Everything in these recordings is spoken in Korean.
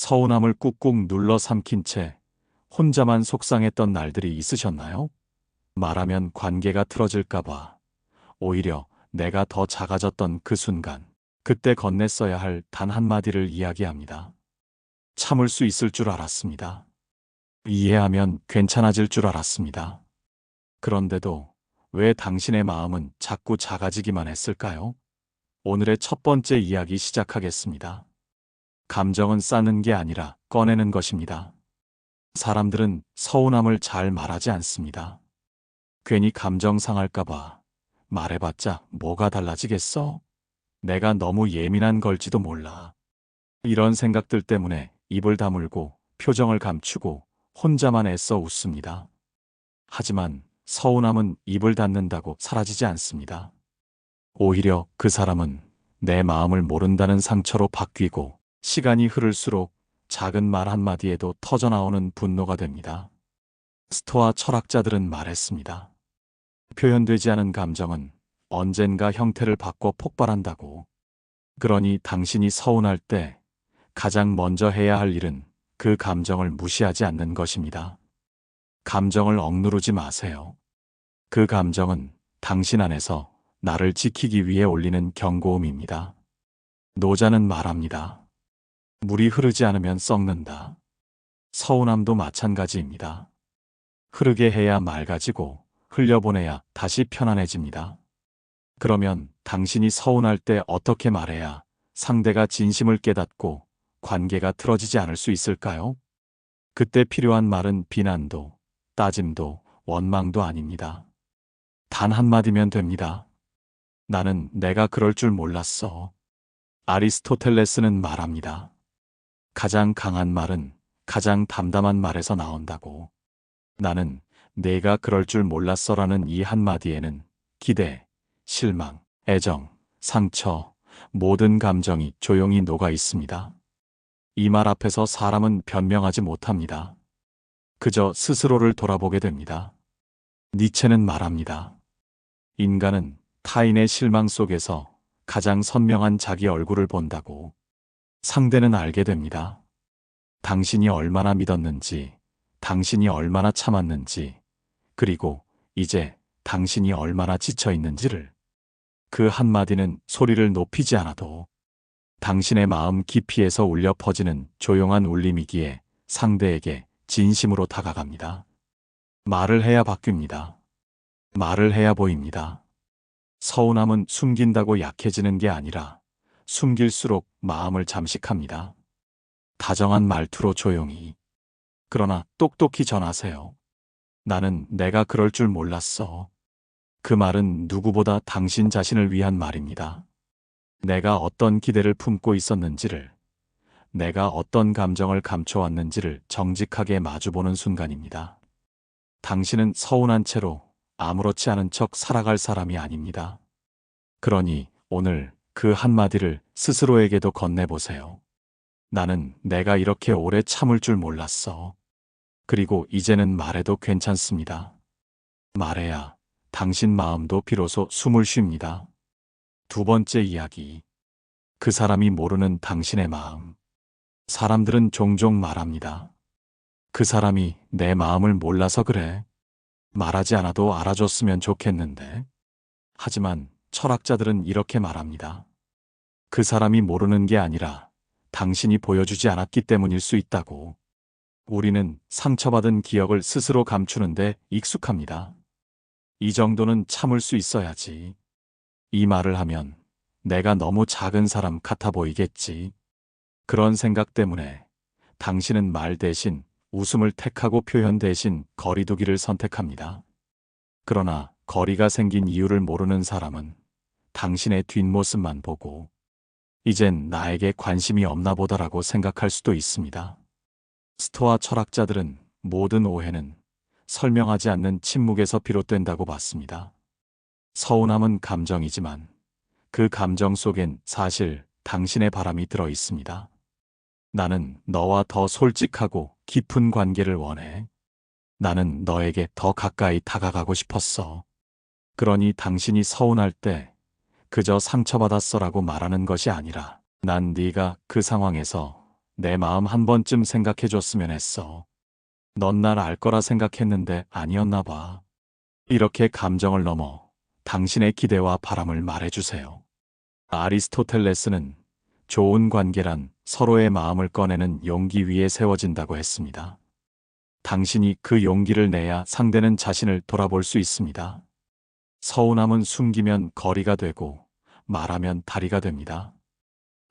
서운함을 꾹꾹 눌러 삼킨 채 혼자만 속상했던 날들이 있으셨나요? 말하면 관계가 틀어질까봐 오히려 내가 더 작아졌던 그 순간, 그때 건넸어야 할 단 한마디를 이야기합니다. 참을 수 있을 줄 알았습니다. 이해하면 괜찮아질 줄 알았습니다. 그런데도 왜 당신의 마음은 자꾸 작아지기만 했을까요? 오늘의 첫 번째 이야기 시작하겠습니다. 감정은 쌓는 게 아니라 꺼내는 것입니다. 사람들은 서운함을 잘 말하지 않습니다. 괜히 감정 상할까봐 말해봤자 뭐가 달라지겠어? 내가 너무 예민한 걸지도 몰라. 이런 생각들 때문에 입을 다물고 표정을 감추고 혼자만 애써 웃습니다. 하지만 서운함은 입을 닫는다고 사라지지 않습니다. 오히려 그 사람은 내 마음을 모른다는 상처로 바뀌고 시간이 흐를수록 작은 말 한마디에도 터져나오는 분노가 됩니다. 스토아 철학자들은 말했습니다. 표현되지 않은 감정은 언젠가 형태를 바꿔 폭발한다고. 그러니 당신이 서운할 때 가장 먼저 해야 할 일은 그 감정을 무시하지 않는 것입니다. 감정을 억누르지 마세요. 그 감정은 당신 안에서 나를 지키기 위해 올리는 경고음입니다. 노자는 말합니다. 물이 흐르지 않으면 썩는다. 서운함도 마찬가지입니다. 흐르게 해야 맑아지고 흘려보내야 다시 편안해집니다. 그러면 당신이 서운할 때 어떻게 말해야 상대가 진심을 깨닫고 관계가 틀어지지 않을 수 있을까요? 그때 필요한 말은 비난도, 따짐도, 원망도 아닙니다. 단 한마디면 됩니다. 나는 내가 그럴 줄 몰랐어. 아리스토텔레스는 말합니다. 가장 강한 말은 가장 담담한 말에서 나온다고. 나는 내가 그럴 줄 몰랐어라는 이 한마디에는 기대, 실망, 애정, 상처, 모든 감정이 조용히 녹아 있습니다. 이 말 앞에서 사람은 변명하지 못합니다. 그저 스스로를 돌아보게 됩니다. 니체는 말합니다. 인간은 타인의 실망 속에서 가장 선명한 자기 얼굴을 본다고 상대는 알게 됩니다. 당신이 얼마나 믿었는지, 당신이 얼마나 참았는지, 그리고 이제 당신이 얼마나 지쳐 있는지를 그 한마디는 소리를 높이지 않아도 당신의 마음 깊이에서 울려 퍼지는 조용한 울림이기에 상대에게 진심으로 다가갑니다. 말을 해야 바뀝니다. 말을 해야 보입니다. 서운함은 숨긴다고 약해지는 게 아니라 숨길수록 마음을 잠식합니다. 다정한 말투로 조용히. 그러나 똑똑히 전하세요. 나는 내가 그럴 줄 몰랐어. 그 말은 누구보다 당신 자신을 위한 말입니다. 내가 어떤 기대를 품고 있었는지를, 내가 어떤 감정을 감춰왔는지를 정직하게 마주보는 순간입니다. 당신은 서운한 채로 아무렇지 않은 척 살아갈 사람이 아닙니다. 그러니 오늘 그 한마디를 스스로에게도 건네보세요. 나는 내가 이렇게 오래 참을 줄 몰랐어. 그리고 이제는 말해도 괜찮습니다. 말해야 당신 마음도 비로소 숨을 쉽니다. 두 번째 이야기. 그 사람이 모르는 당신의 마음. 사람들은 종종 말합니다. 그 사람이 내 마음을 몰라서 그래. 말하지 않아도 알아줬으면 좋겠는데. 하지만 철학자들은 이렇게 말합니다. 그 사람이 모르는 게 아니라 당신이 보여주지 않았기 때문일 수 있다고. 우리는 상처받은 기억을 스스로 감추는데 익숙합니다. 이 정도는 참을 수 있어야지. 이 말을 하면 내가 너무 작은 사람 같아 보이겠지. 그런 생각 때문에 당신은 말 대신 웃음을 택하고 표현 대신 거리두기를 선택합니다. 그러나 거리가 생긴 이유를 모르는 사람은 당신의 뒷모습만 보고 이젠 나에게 관심이 없나 보다라고 생각할 수도 있습니다. 스토아 철학자들은 모든 오해는 설명하지 않는 침묵에서 비롯된다고 봤습니다. 서운함은 감정이지만 그 감정 속엔 사실 당신의 바람이 들어 있습니다. 나는 너와 더 솔직하고 깊은 관계를 원해. 나는 너에게 더 가까이 다가가고 싶었어. 그러니 당신이 서운할 때 그저 상처받았어라고 말하는 것이 아니라 난 네가 그 상황에서 내 마음 한 번쯤 생각해 줬으면 했어. 넌 날 알 거라 생각했는데 아니었나 봐. 이렇게 감정을 넘어 당신의 기대와 바람을 말해주세요. 아리스토텔레스는 좋은 관계란 서로의 마음을 꺼내는 용기 위에 세워진다고 했습니다. 당신이 그 용기를 내야 상대는 자신을 돌아볼 수 있습니다. 서운함은 숨기면 거리가 되고 말하면 다리가 됩니다.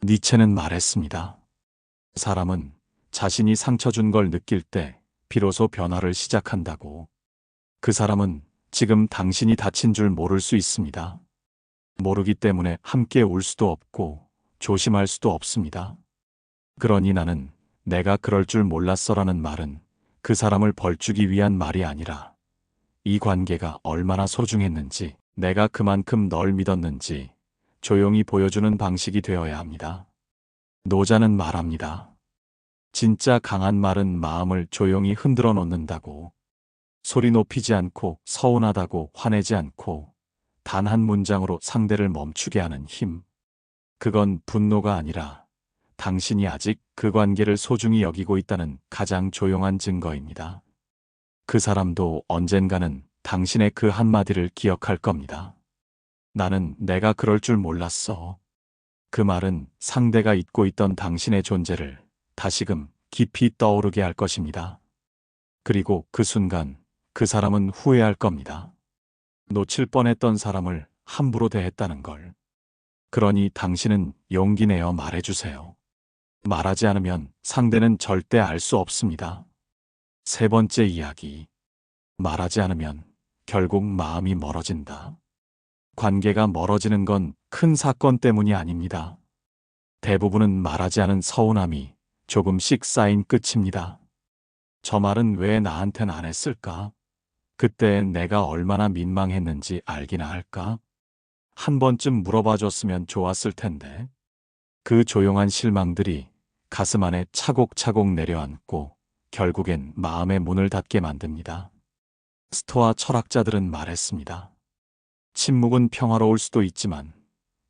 니체는 말했습니다. 사람은 자신이 상처 준 걸 느낄 때 비로소 변화를 시작한다고. 그 사람은 지금 당신이 다친 줄 모를 수 있습니다. 모르기 때문에 함께 울 수도 없고 조심할 수도 없습니다. 그러니 나는 내가 그럴 줄 몰랐어라는 말은 그 사람을 벌주기 위한 말이 아니라 이 관계가 얼마나 소중했는지 내가 그만큼 널 믿었는지 조용히 보여주는 방식이 되어야 합니다. 노자는 말합니다. 진짜 강한 말은 마음을 조용히 흔들어 놓는다고. 소리 높이지 않고 서운하다고 화내지 않고 단 한 문장으로 상대를 멈추게 하는 힘. 그건 분노가 아니라 당신이 아직 그 관계를 소중히 여기고 있다는 가장 조용한 증거입니다. 그 사람도 언젠가는 당신의 그 한마디를 기억할 겁니다. 나는 내가 그럴 줄 몰랐어. 그 말은 상대가 잊고 있던 당신의 존재를 다시금 깊이 떠오르게 할 것입니다. 그리고 그 순간 그 사람은 후회할 겁니다. 놓칠 뻔했던 사람을 함부로 대했다는 걸. 그러니 당신은 용기 내어 말해주세요. 말하지 않으면 상대는 절대 알 수 없습니다. 세 번째 이야기. 말하지 않으면 결국 마음이 멀어진다. 관계가 멀어지는 건 큰 사건 때문이 아닙니다. 대부분은 말하지 않은 서운함이 조금씩 쌓인 끝입니다. 저 말은 왜 나한텐 안 했을까? 그때 내가 얼마나 민망했는지 알기나 할까? 한 번쯤 물어봐 줬으면 좋았을 텐데. 그 조용한 실망들이 가슴 안에 차곡차곡 내려앉고 결국엔 마음의 문을 닫게 만듭니다. 스토아 철학자들은 말했습니다. 침묵은 평화로울 수도 있지만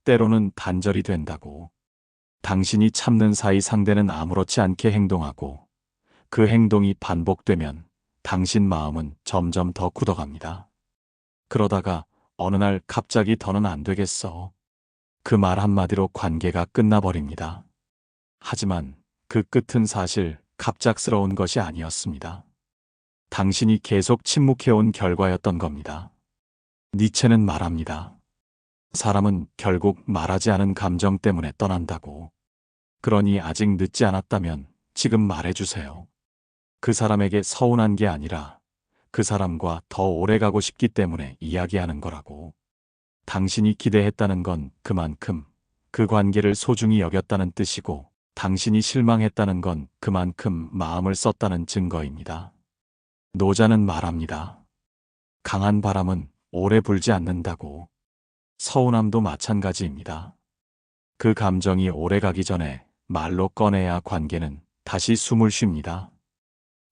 때로는 단절이 된다고. 당신이 참는 사이 상대는 아무렇지 않게 행동하고 그 행동이 반복되면 당신 마음은 점점 더 굳어갑니다. 그러다가 어느 날 갑자기 더는 안 되겠어. 그 말 한마디로 관계가 끝나버립니다. 하지만 그 끝은 사실 갑작스러운 것이 아니었습니다. 당신이 계속 침묵해온 결과였던 겁니다. 니체는 말합니다. 사람은 결국 말하지 않은 감정 때문에 떠난다고. 그러니 아직 늦지 않았다면 지금 말해주세요. 그 사람에게 서운한 게 아니라 그 사람과 더 오래 가고 싶기 때문에 이야기하는 거라고. 당신이 기대했다는 건 그만큼 그 관계를 소중히 여겼다는 뜻이고 당신이 실망했다는 건 그만큼 마음을 썼다는 증거입니다. 노자는 말합니다. 강한 바람은 오래 불지 않는다고. 서운함도 마찬가지입니다. 그 감정이 오래 가기 전에 말로 꺼내야 관계는 다시 숨을 쉽니다.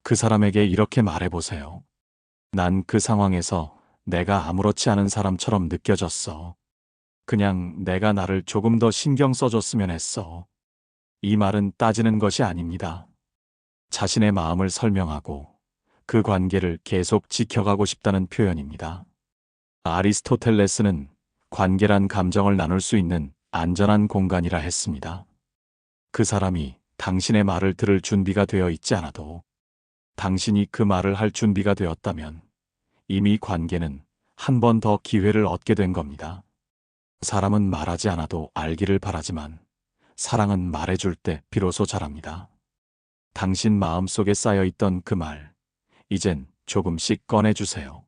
그 사람에게 이렇게 말해보세요. 난 그 상황에서 내가 아무렇지 않은 사람처럼 느껴졌어. 그냥 내가 나를 조금 더 신경 써줬으면 했어. 이 말은 따지는 것이 아닙니다. 자신의 마음을 설명하고 그 관계를 계속 지켜가고 싶다는 표현입니다. 아리스토텔레스는 관계란 감정을 나눌 수 있는 안전한 공간이라 했습니다. 그 사람이 당신의 말을 들을 준비가 되어 있지 않아도 당신이 그 말을 할 준비가 되었다면 이미 관계는 한 번 더 기회를 얻게 된 겁니다. 사람은 말하지 않아도 알기를 바라지만 사랑은 말해줄 때 비로소 잘합니다. 당신 마음속에 쌓여있던 그 말, 이젠 조금씩 꺼내주세요.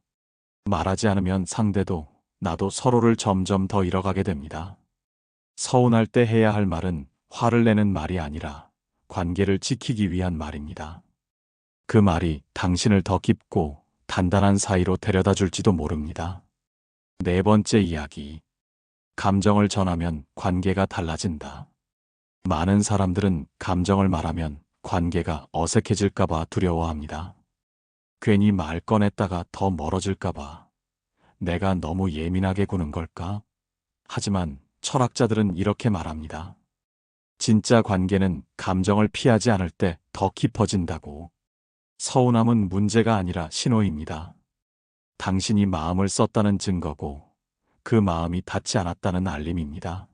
말하지 않으면 상대도 나도 서로를 점점 더 잃어가게 됩니다. 서운할 때 해야 할 말은 화를 내는 말이 아니라 관계를 지키기 위한 말입니다. 그 말이 당신을 더 깊고 단단한 사이로 데려다 줄지도 모릅니다. 네 번째 이야기. 감정을 전하면 관계가 달라진다. 많은 사람들은 감정을 말하면 관계가 어색해질까봐 두려워합니다. 괜히 말 꺼냈다가 더 멀어질까봐. 내가 너무 예민하게 구는 걸까? 하지만 철학자들은 이렇게 말합니다. 진짜 관계는 감정을 피하지 않을 때 더 깊어진다고. 서운함은 문제가 아니라 신호입니다. 당신이 마음을 썼다는 증거고 그 마음이 닿지 않았다는 알림입니다.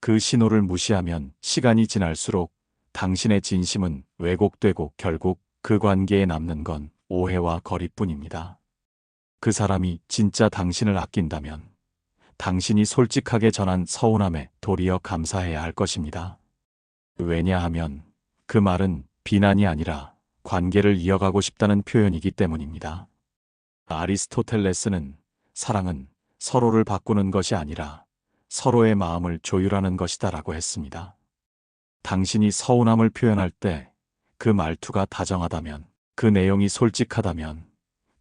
그 신호를 무시하면 시간이 지날수록 당신의 진심은 왜곡되고 결국 그 관계에 남는 건 오해와 거리뿐입니다. 그 사람이 진짜 당신을 아낀다면 당신이 솔직하게 전한 서운함에 도리어 감사해야 할 것입니다. 왜냐하면 그 말은 비난이 아니라 관계를 이어가고 싶다는 표현이기 때문입니다. 아리스토텔레스는 사랑은 서로를 바꾸는 것이 아니라 서로의 마음을 조율하는 것이다 라고 했습니다. 당신이 서운함을 표현할 때 그 말투가 다정하다면, 그 내용이 솔직하다면,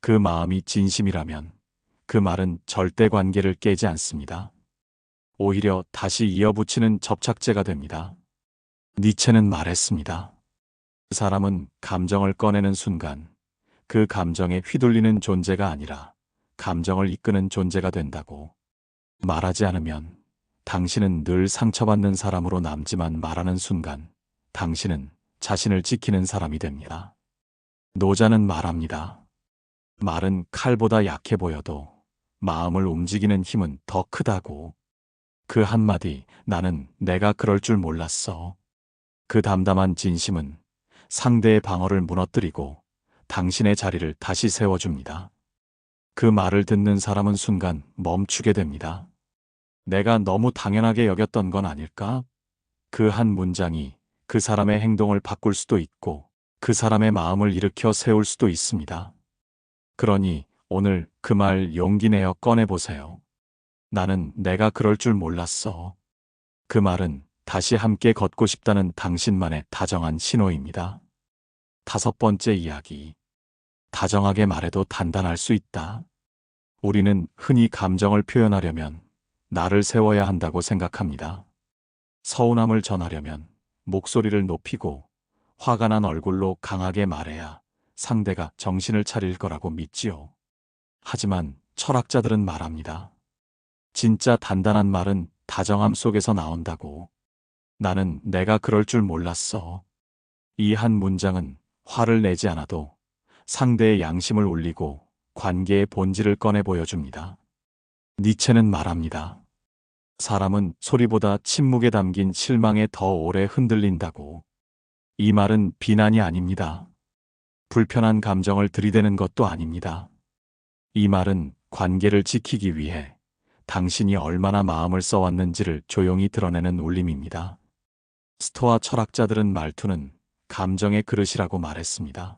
그 마음이 진심이라면 그 말은 절대 관계를 깨지 않습니다. 오히려 다시 이어붙이는 접착제가 됩니다. 니체는 말했습니다. 그 사람은 감정을 꺼내는 순간 그 감정에 휘둘리는 존재가 아니라 감정을 이끄는 존재가 된다고. 말하지 않으면 당신은 늘 상처받는 사람으로 남지만 말하는 순간 당신은 자신을 지키는 사람이 됩니다. 노자는 말합니다. 말은 칼보다 약해 보여도 마음을 움직이는 힘은 더 크다고. 그 한마디 나는 내가 그럴 줄 몰랐어. 그 담담한 진심은 상대의 방어를 무너뜨리고 당신의 자리를 다시 세워줍니다. 그 말을 듣는 사람은 순간 멈추게 됩니다. 내가 너무 당연하게 여겼던 건 아닐까? 그 한 문장이 그 사람의 행동을 바꿀 수도 있고 그 사람의 마음을 일으켜 세울 수도 있습니다. 그러니 오늘 그 말 용기 내어 꺼내보세요. 나는 내가 그럴 줄 몰랐어. 그 말은 다시 함께 걷고 싶다는 당신만의 다정한 신호입니다. 다섯 번째 이야기. 다정하게 말해도 단단할 수 있다. 우리는 흔히 감정을 표현하려면 나를 세워야 한다고 생각합니다. 서운함을 전하려면 목소리를 높이고 화가 난 얼굴로 강하게 말해야 상대가 정신을 차릴 거라고 믿지요. 하지만 철학자들은 말합니다. 진짜 단단한 말은 다정함 속에서 나온다고. 나는 내가 그럴 줄 몰랐어. 이 한 문장은 화를 내지 않아도 상대의 양심을 울리고 관계의 본질을 꺼내 보여줍니다. 니체는 말합니다. 사람은 소리보다 침묵에 담긴 실망에 더 오래 흔들린다고. 이 말은 비난이 아닙니다. 불편한 감정을 들이대는 것도 아닙니다. 이 말은 관계를 지키기 위해 당신이 얼마나 마음을 써왔는지를 조용히 드러내는 울림입니다. 스토아 철학자들은 말투는 감정의 그릇이라고 말했습니다.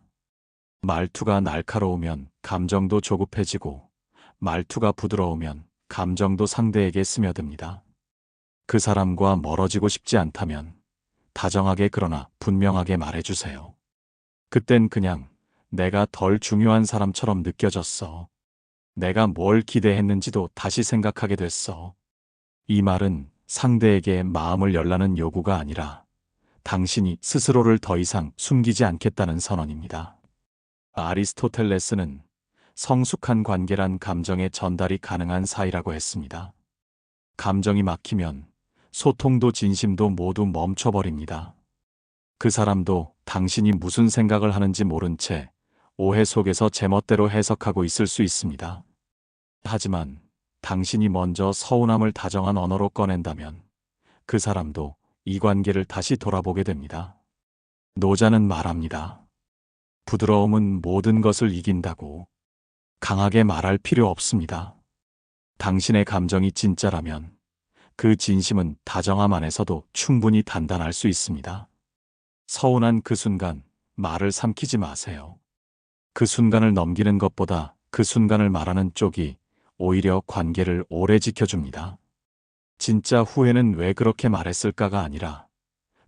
말투가 날카로우면 감정도 조급해지고 말투가 부드러우면 감정도 상대에게 스며듭니다. 그 사람과 멀어지고 싶지 않다면 다정하게 그러나 분명하게 말해주세요. 그땐 그냥 내가 덜 중요한 사람처럼 느껴졌어. 내가 뭘 기대했는지도 다시 생각하게 됐어. 이 말은 상대에게 마음을 열라는 요구가 아니라 당신이 스스로를 더 이상 숨기지 않겠다는 선언입니다. 아리스토텔레스는 성숙한 관계란 감정의 전달이 가능한 사이라고 했습니다. 감정이 막히면 소통도 진심도 모두 멈춰버립니다. 그 사람도 당신이 무슨 생각을 하는지 모른 채 오해 속에서 제멋대로 해석하고 있을 수 있습니다. 하지만 당신이 먼저 서운함을 다정한 언어로 꺼낸다면 그 사람도 이 관계를 다시 돌아보게 됩니다. 노자는 말합니다. 부드러움은 모든 것을 이긴다고 강하게 말할 필요 없습니다. 당신의 감정이 진짜라면 그 진심은 다정함 안에서도 충분히 단단할 수 있습니다. 서운한 그 순간 말을 삼키지 마세요. 그 순간을 넘기는 것보다 그 순간을 말하는 쪽이 오히려 관계를 오래 지켜줍니다. 진짜 후회는 왜 그렇게 말했을까가 아니라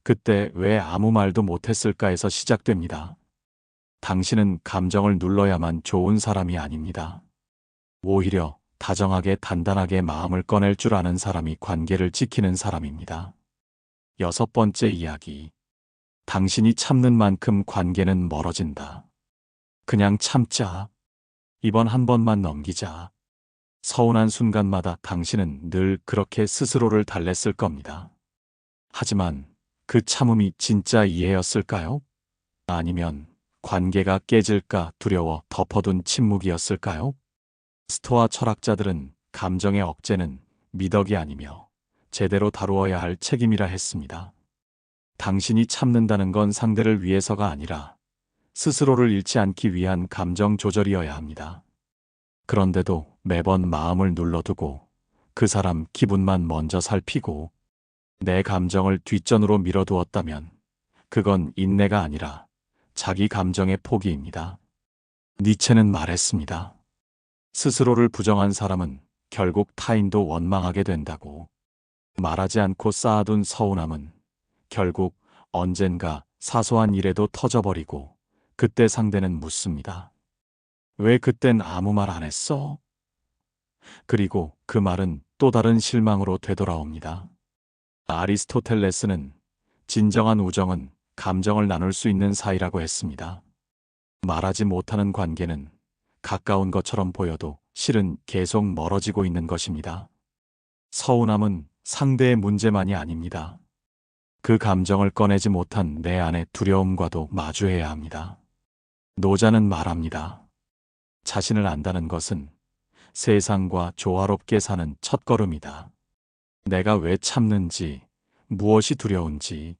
그때 왜 아무 말도 못했을까에서 시작됩니다. 당신은 감정을 눌러야만 좋은 사람이 아닙니다. 오히려 다정하게 단단하게 마음을 꺼낼 줄 아는 사람이 관계를 지키는 사람입니다. 여섯 번째 이야기. 당신이 참는 만큼 관계는 멀어진다. 그냥 참자. 이번 한 번만 넘기자. 서운한 순간마다 당신은 늘 그렇게 스스로를 달랬을 겁니다. 하지만 그 참음이 진짜 이해였을까요? 아니면 관계가 깨질까 두려워 덮어둔 침묵이었을까요? 스토아 철학자들은 감정의 억제는 미덕이 아니며 제대로 다루어야 할 책임이라 했습니다. 당신이 참는다는 건 상대를 위해서가 아니라 스스로를 잃지 않기 위한 감정 조절이어야 합니다. 그런데도 매번 마음을 눌러두고 그 사람 기분만 먼저 살피고 내 감정을 뒷전으로 밀어두었다면 그건 인내가 아니라 자기 감정의 포기입니다. 니체는 말했습니다. 스스로를 부정한 사람은 결국 타인도 원망하게 된다고. 말하지 않고 쌓아둔 서운함은 결국 언젠가 사소한 일에도 터져버리고 그때 상대는 묻습니다. 왜 그땐 아무 말 안 했어? 그리고 그 말은 또 다른 실망으로 되돌아옵니다. 아리스토텔레스는 진정한 우정은 감정을 나눌 수 있는 사이라고 했습니다. 말하지 못하는 관계는 가까운 것처럼 보여도 실은 계속 멀어지고 있는 것입니다. 서운함은 상대의 문제만이 아닙니다. 그 감정을 꺼내지 못한 내 안의 두려움과도 마주해야 합니다. 노자는 말합니다. 자신을 안다는 것은 세상과 조화롭게 사는 첫걸음이다. 내가 왜 참는지, 무엇이 두려운지,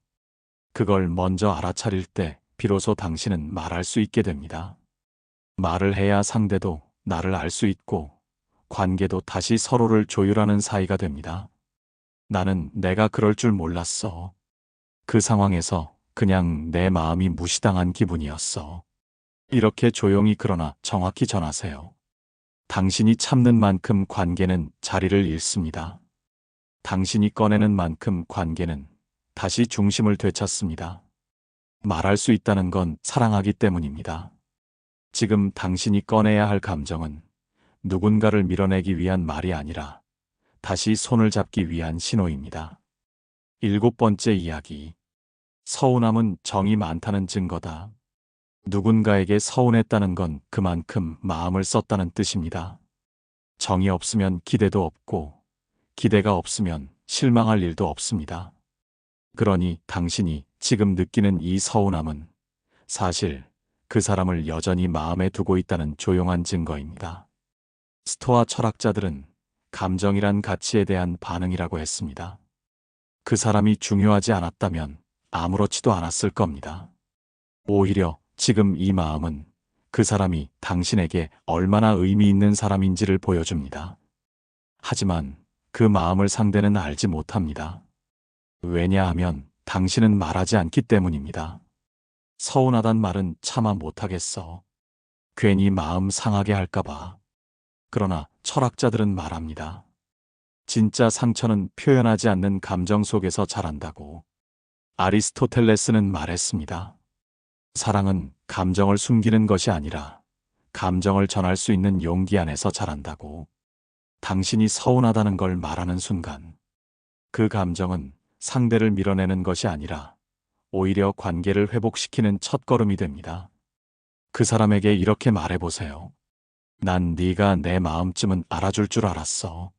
그걸 먼저 알아차릴 때 비로소 당신은 말할 수 있게 됩니다. 말을 해야 상대도 나를 알 수 있고 관계도 다시 서로를 조율하는 사이가 됩니다. 나는 내가 그럴 줄 몰랐어. 그 상황에서 그냥 내 마음이 무시당한 기분이었어. 이렇게 조용히 그러나 정확히 전하세요. 당신이 참는 만큼 관계는 자리를 잃습니다. 당신이 꺼내는 만큼 관계는 다시 중심을 되찾습니다. 말할 수 있다는 건 사랑하기 때문입니다. 지금 당신이 꺼내야 할 감정은 누군가를 밀어내기 위한 말이 아니라 다시 손을 잡기 위한 신호입니다. 일곱 번째 이야기. 서운함은 정이 많다는 증거다. 누군가에게 서운했다는 건 그만큼 마음을 썼다는 뜻입니다. 정이 없으면 기대도 없고, 기대가 없으면 실망할 일도 없습니다. 그러니 당신이 지금 느끼는 이 서운함은 사실 그 사람을 여전히 마음에 두고 있다는 조용한 증거입니다. 스토아 철학자들은 감정이란 가치에 대한 반응이라고 했습니다. 그 사람이 중요하지 않았다면 아무렇지도 않았을 겁니다. 오히려 지금 이 마음은 그 사람이 당신에게 얼마나 의미 있는 사람인지를 보여줍니다. 하지만 그 마음을 상대는 알지 못합니다. 왜냐하면 당신은 말하지 않기 때문입니다. 서운하단 말은 차마 못하겠어. 괜히 마음 상하게 할까봐. 그러나 철학자들은 말합니다. 진짜 상처는 표현하지 않는 감정 속에서 자란다고. 아리스토텔레스는 말했습니다. 사랑은 감정을 숨기는 것이 아니라 감정을 전할 수 있는 용기 안에서 자란다고. 당신이 서운하다는 걸 말하는 순간 그 감정은 상대를 밀어내는 것이 아니라 오히려 관계를 회복시키는 첫걸음이 됩니다. 그 사람에게 이렇게 말해보세요. 난 네가 내 마음쯤은 알아줄 줄 알았어.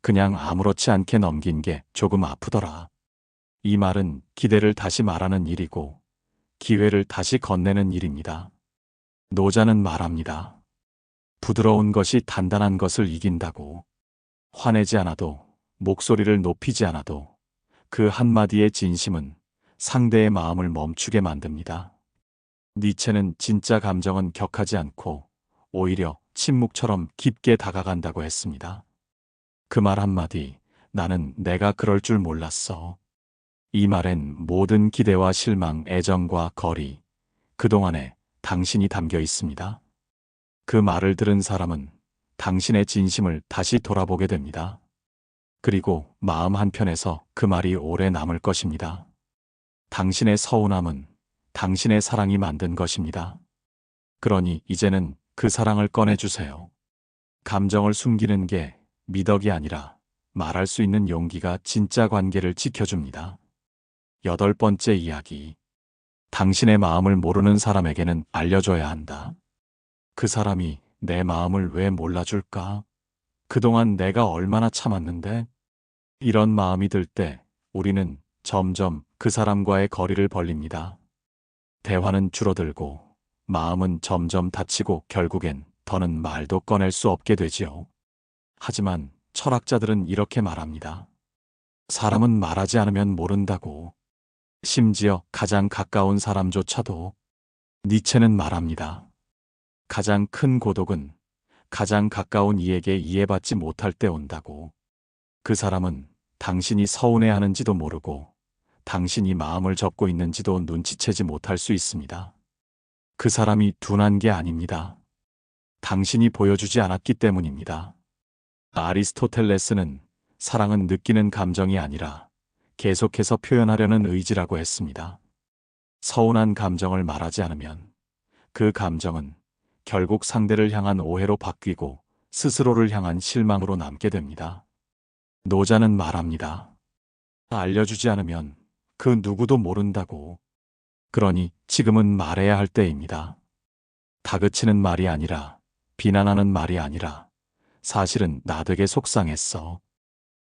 그냥 아무렇지 않게 넘긴 게 조금 아프더라. 이 말은 기대를 다시 말하는 일이고 기회를 다시 건네는 일입니다. 노자는 말합니다. 부드러운 것이 단단한 것을 이긴다고. 화내지 않아도, 목소리를 높이지 않아도 그 한마디의 진심은 상대의 마음을 멈추게 만듭니다. 니체는 진짜 감정은 격하지 않고 오히려 침묵처럼 깊게 다가간다고 했습니다. 그 말 한마디, 나는 내가 그럴 줄 몰랐어. 이 말엔 모든 기대와 실망, 애정과 거리, 그동안에 당신이 담겨 있습니다. 그 말을 들은 사람은 당신의 진심을 다시 돌아보게 됩니다. 그리고 마음 한편에서 그 말이 오래 남을 것입니다. 당신의 서운함은 당신의 사랑이 만든 것입니다. 그러니 이제는 그 사랑을 꺼내주세요. 감정을 숨기는 게 미덕이 아니라 말할 수 있는 용기가 진짜 관계를 지켜줍니다. 여덟 번째 이야기. 당신의 마음을 모르는 사람에게는 알려줘야 한다. 그 사람이 내 마음을 왜 몰라줄까? 그동안 내가 얼마나 참았는데? 이런 마음이 들 때 우리는 점점 그 사람과의 거리를 벌립니다. 대화는 줄어들고 마음은 점점 다치고 결국엔 더는 말도 꺼낼 수 없게 되지요. 하지만 철학자들은 이렇게 말합니다. 사람은 말하지 않으면 모른다고. 심지어 가장 가까운 사람조차도 니체는 말합니다. 가장 큰 고독은 가장 가까운 이에게 이해받지 못할 때 온다고. 그 사람은 당신이 서운해하는지도 모르고 당신이 마음을 접고 있는지도 눈치채지 못할 수 있습니다. 그 사람이 둔한 게 아닙니다. 당신이 보여주지 않았기 때문입니다. 아리스토텔레스는 사랑은 느끼는 감정이 아니라 계속해서 표현하려는 의지라고 했습니다. 서운한 감정을 말하지 않으면 그 감정은 결국 상대를 향한 오해로 바뀌고 스스로를 향한 실망으로 남게 됩니다. 노자는 말합니다. 알려주지 않으면 그 누구도 모른다고. 그러니 지금은 말해야 할 때입니다. 다그치는 말이 아니라 비난하는 말이 아니라 사실은 나 되게 속상했어.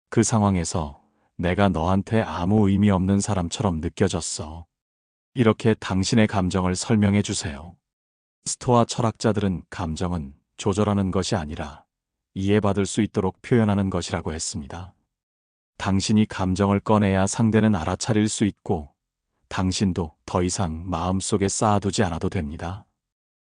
그 상황에서 내가 너한테 아무 의미 없는 사람처럼 느껴졌어. 이렇게 당신의 감정을 설명해 주세요. 스토아 철학자들은 감정은 조절하는 것이 아니라 이해받을 수 있도록 표현하는 것이라고 했습니다. 당신이 감정을 꺼내야 상대는 알아차릴 수 있고 당신도 더 이상 마음속에 쌓아두지 않아도 됩니다.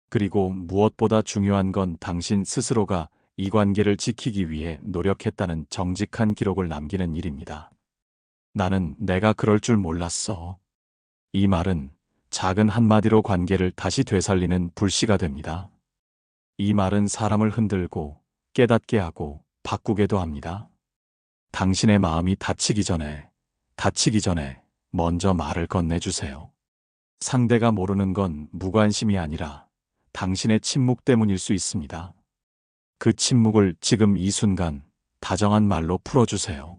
그리고 무엇보다 중요한 건 당신 스스로가 이 관계를 지키기 위해 노력했다는 정직한 기록을 남기는 일입니다. 나는 내가 그럴 줄 몰랐어. 이 말은 작은 한마디로 관계를 다시 되살리는 불씨가 됩니다. 이 말은 사람을 흔들고 깨닫게 하고 바꾸게도 합니다. 당신의 마음이 다치기 전에, 다치기 전에 먼저 말을 건네주세요. 상대가 모르는 건 무관심이 아니라 당신의 침묵 때문일 수 있습니다. 그 침묵을 지금 이 순간 다정한 말로 풀어주세요.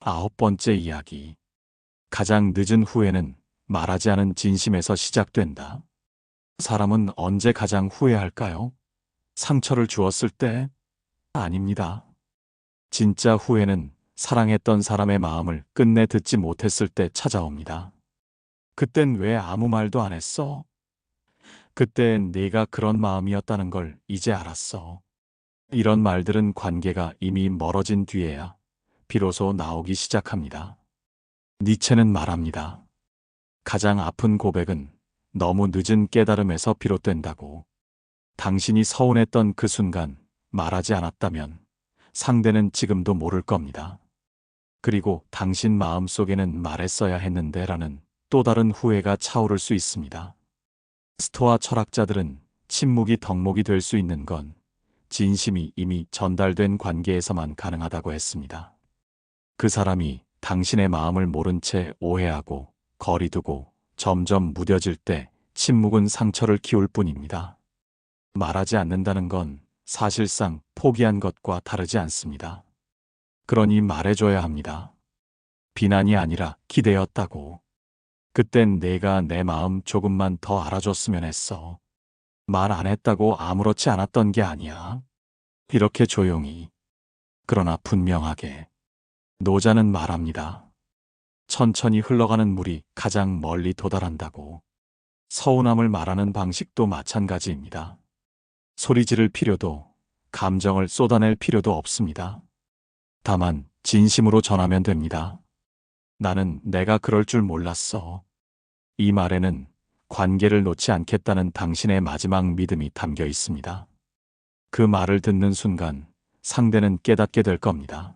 아홉 번째 이야기. 가장 늦은 후회는 말하지 않은 진심에서 시작된다. 사람은 언제 가장 후회할까요? 상처를 주었을 때? 아닙니다. 진짜 후회는 사랑했던 사람의 마음을 끝내 듣지 못했을 때 찾아옵니다. 그땐 왜 아무 말도 안 했어? 그땐 네가 그런 마음이었다는 걸 이제 알았어. 이런 말들은 관계가 이미 멀어진 뒤에야 비로소 나오기 시작합니다. 니체는 말합니다. 가장 아픈 고백은 너무 늦은 깨달음에서 비롯된다고. 당신이 서운했던 그 순간 말하지 않았다면 상대는 지금도 모를 겁니다. 그리고 당신 마음 속에는 말했어야 했는데 라는 또 다른 후회가 차오를 수 있습니다. 스토아 철학자들은 침묵이 덕목이 될 수 있는 건 진심이 이미 전달된 관계에서만 가능하다고 했습니다. 그 사람이 당신의 마음을 모른 채 오해하고 거리두고 점점 무뎌질 때 침묵은 상처를 키울 뿐입니다. 말하지 않는다는 건 사실상 포기한 것과 다르지 않습니다. 그러니 말해줘야 합니다. 비난이 아니라 기대였다고. 그땐 내가 내 마음 조금만 더 알아줬으면 했어. 말 안 했다고 아무렇지 않았던 게 아니야. 이렇게 조용히. 그러나 분명하게. 노자는 말합니다. 천천히 흘러가는 물이 가장 멀리 도달한다고. 서운함을 말하는 방식도 마찬가지입니다. 소리 지를 필요도, 감정을 쏟아낼 필요도 없습니다. 다만, 진심으로 전하면 됩니다. 나는 내가 그럴 줄 몰랐어. 이 말에는 관계를 놓지 않겠다는 당신의 마지막 믿음이 담겨 있습니다. 그 말을 듣는 순간 상대는 깨닫게 될 겁니다.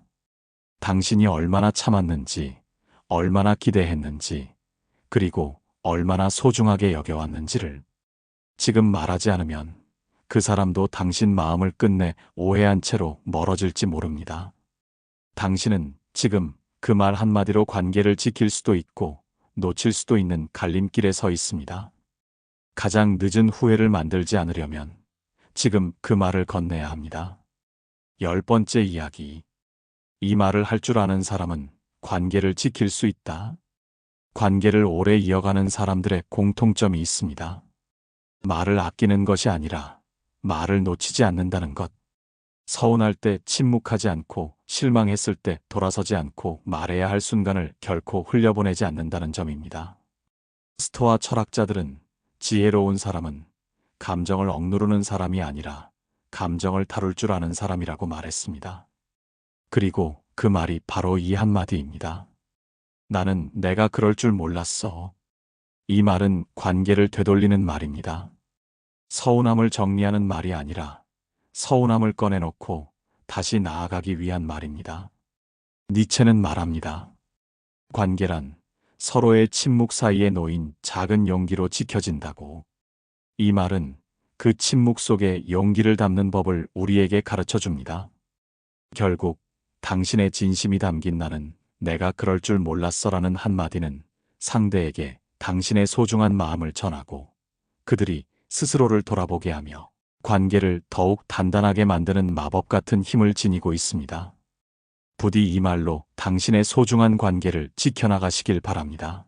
당신이 얼마나 참았는지, 얼마나 기대했는지, 그리고 얼마나 소중하게 여겨왔는지를 지금 말하지 않으면 그 사람도 당신 마음을 끝내 오해한 채로 멀어질지 모릅니다. 당신은 지금 그 말 한마디로 관계를 지킬 수도 있고 놓칠 수도 있는 갈림길에 서 있습니다. 가장 늦은 후회를 만들지 않으려면 지금 그 말을 건네야 합니다. 열 번째 이야기. 이 말을 할 줄 아는 사람은 관계를 지킬 수 있다. 관계를 오래 이어가는 사람들의 공통점이 있습니다. 말을 아끼는 것이 아니라 말을 놓치지 않는다는 것. 서운할 때 침묵하지 않고 실망했을 때 돌아서지 않고 말해야 할 순간을 결코 흘려보내지 않는다는 점입니다. 스토아 철학자들은 지혜로운 사람은 감정을 억누르는 사람이 아니라 감정을 다룰 줄 아는 사람이라고 말했습니다. 그리고 그 말이 바로 이 한마디입니다. 나는 내가 그럴 줄 몰랐어. 이 말은 관계를 되돌리는 말입니다. 서운함을 정리하는 말이 아니라 서운함을 꺼내놓고 다시 나아가기 위한 말입니다. 니체는 말합니다. 관계란 서로의 침묵 사이에 놓인 작은 용기로 지켜진다고. 이 말은 그 침묵 속에 용기를 담는 법을 우리에게 가르쳐 줍니다. 결국 당신의 진심이 담긴 나는 내가 그럴 줄 몰랐어라는 한마디는 상대에게 당신의 소중한 마음을 전하고 그들이 스스로를 돌아보게 하며 관계를 더욱 단단하게 만드는 마법 같은 힘을 지니고 있습니다. 부디 이 말로 당신의 소중한 관계를 지켜나가시길 바랍니다.